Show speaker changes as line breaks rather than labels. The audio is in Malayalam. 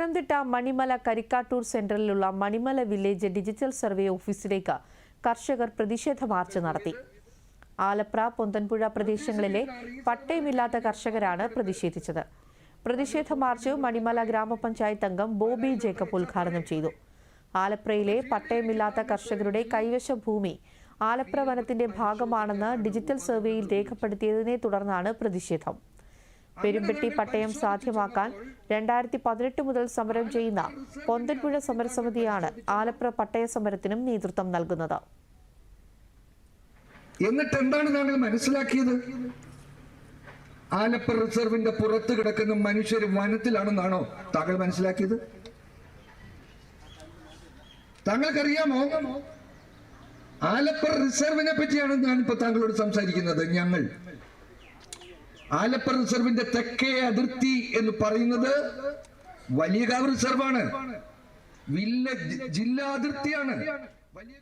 പത്തനംതിട്ട മണിമല കരിക്കാട്ടൂർ സെന്ററിലുള്ള മണിമല വില്ലേജ് ഡിജിറ്റൽ സർവേ ഓഫീസിലേക്ക് കർഷകർ പ്രതിഷേധ മാർച്ച് നടത്തി. ആലപ്ര പൊന്തൻപുഴ പ്രദേശങ്ങളിലെ പട്ടയമില്ലാത്ത കർഷകരാണ് പ്രതിഷേധിച്ചത്. പ്രതിഷേധ മാർച്ച് മണിമല ഗ്രാമപഞ്ചായത്ത് അംഗം ബോബി ജേക്കബ് ഉദ്ഘാടനം ചെയ്തു. ആലപ്രയിലെ പട്ടയമില്ലാത്ത കർഷകരുടെ കൈവശ ഭൂമി ആലപ്ര വനത്തിന്റെ ഭാഗമാണെന്ന് ഡിജിറ്റൽ സർവേയിൽ രേഖപ്പെടുത്തിയതിനെ തുടർന്നാണ് പ്രതിഷേധം. പെരുമ്പെട്ടി പട്ടയം സാധ്യമാക്കാൻ രണ്ടായിരത്തി പതിനെട്ട് മുതൽ സമരം ചെയ്യുന്ന പൊന്തൻപുഴ സമരസമിതിയാണ് ആലപ്ര പട്ടയ സമരത്തിനും നേതൃത്വം നൽകുന്നത്.
എന്നിട്ട് എന്താണ് താങ്കൾ മനസ്സിലാക്കിയത്? ആലപ്പുഴ റിസർവിന്റെ പുറത്ത് കിടക്കുന്ന മനുഷ്യർ വനത്തിലാണെന്നാണോ താങ്കൾ മനസ്സിലാക്കിയത്? താങ്കൾക്കറിയാമോ? ആലപ്പുഴ റിസർവിനെ പറ്റിയാണ് ഞാനിപ്പോ താങ്കളോട് സംസാരിക്കുന്നത് ഞങ്ങൾ. ആലപ്പ റിസർവിന്റെ തെക്കേ അതിർത്തി എന്ന് പറയുന്നത് വലിയകാവ് റിസർവാണ്. വില്ല ജില്ലാ അതിർത്തിയാണ്. വലിയ